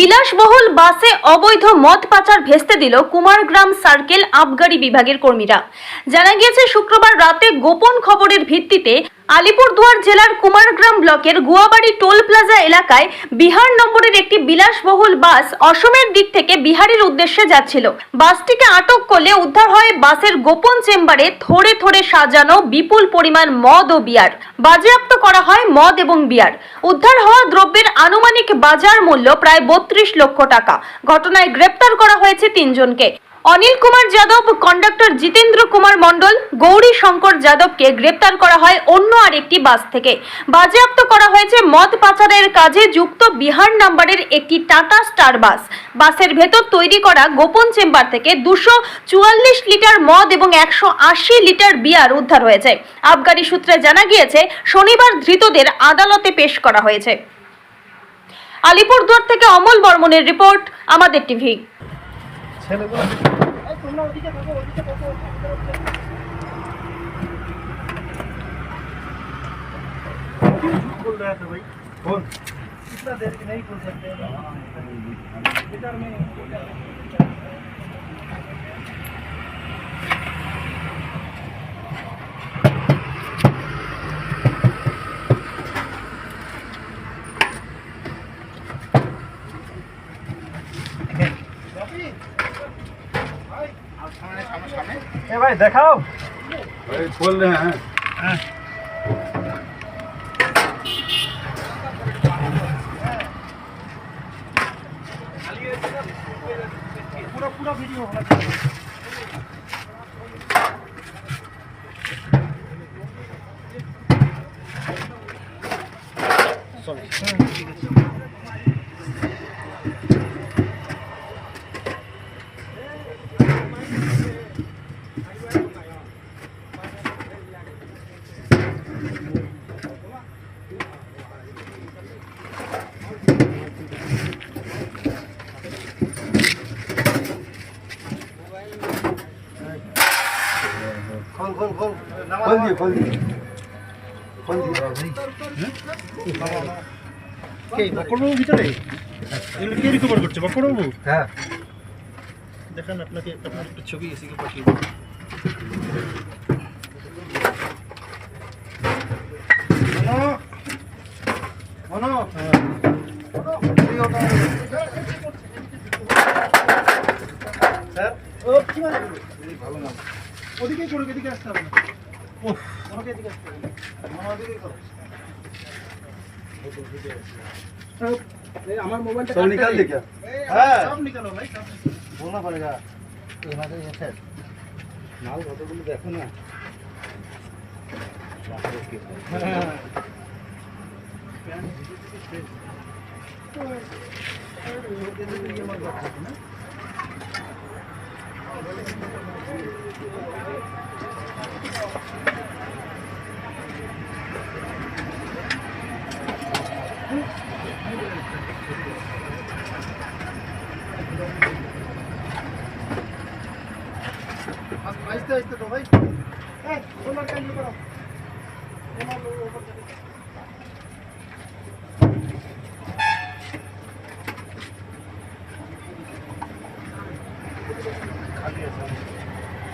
বিলাসবহুল বাসে অবৈধ মদ পাচার ভেস্তে দিল কুমারগ্রাম সার্কেল আবগারি বিভাগের কর্মীরা। জানা গিয়েছে, শুক্রবার রাতে গোপন খবরের ভিত্তিতে আলিপুরদুয়ার জেলার কুমারগ্রাম ব্লকের গুয়াবাড়ি টোল প্লাজা এলাকায় বিহার নম্বরের একটি বিলাসবহুল বাস অসমের দিক থেকে বিহারের উদ্দেশ্যে যাচ্ছিল। বাসটিকে আটক করলে উদ্ধার হয় বাসের গোপন চেম্বারে থরে থরে সাজানো বিপুল পরিমাণ মদ ও বিয়ার। বাজেয়াপ্ত করা হয় মদ এবং বিয়ার। উদ্ধার হওয়া দ্রব্যের আনুমানিক বাজার মূল্য প্রায় বত্রিশ লক্ষ টাকা। ঘটনায় গ্রেপ্তার করা হয়েছে তিনজনকে। অনিল কুমার যাদব কন্ডাক্টর জিতেন্দ্র কুমার মণ্ডল, গৌরী শঙ্কর যাদবকে গ্রেপ্তার করা হয় অন্য আর একটি বাস থেকে। বাজেয়াপ্ত করা হয়েছে মদ পাচারের কাজে যুক্ত বিহার নাম্বারের একটি টাটা স্টার বাস। বাসের ভেতর তৈরি করা গোপন চেম্বার থেকে দুশো চুয়াল্লিশ লিটার মদ এবং একশো আশি লিটার বিয়ার উদ্ধার হয়েছে। আবগারি সূত্রে জানা গিয়েছে, শনিবার ধৃতদের আদালতে পেশ করা হয়েছে। আলিপুরদুয়ার থেকে অমল বর্মনের রিপোর্ট, আমাদের টিভি। ছেলেগুলো बोल रहा था भाई कौन इतना देर की नहीं बोल सकते इधर में ए भाई देखाओ भाई खोल रहे हैं पूरा पूरा वीडियो होना चाहिए खोल खोल खोल खोल दिए खोल दिए खोल दिए কে বকরবাবু ভিতরে এগুলো কে রিকভার করছে বকরবাবু হ্যাঁ দেখান আপনাকে আপনার একটা ছবি এসিকে পাঠিয়ে দেবো মনো মনো স্যার ও কি মানে ভালো না ওদিকেই করো এদিকে আসতে হবে না ওহ মনোকে এদিকে আসতে হবে না মনো ওদিকেই করো আমার মোবাইলটা सब निकाल दे क्या হ্যাঁ সব নিকালো ভাই সব बोलना पड़ेगा माल কতগুলো দেখো না হ্যাঁ আস্তে আস্তে তো ভাই এই তোমার কাজ করো তোমার লোক উপর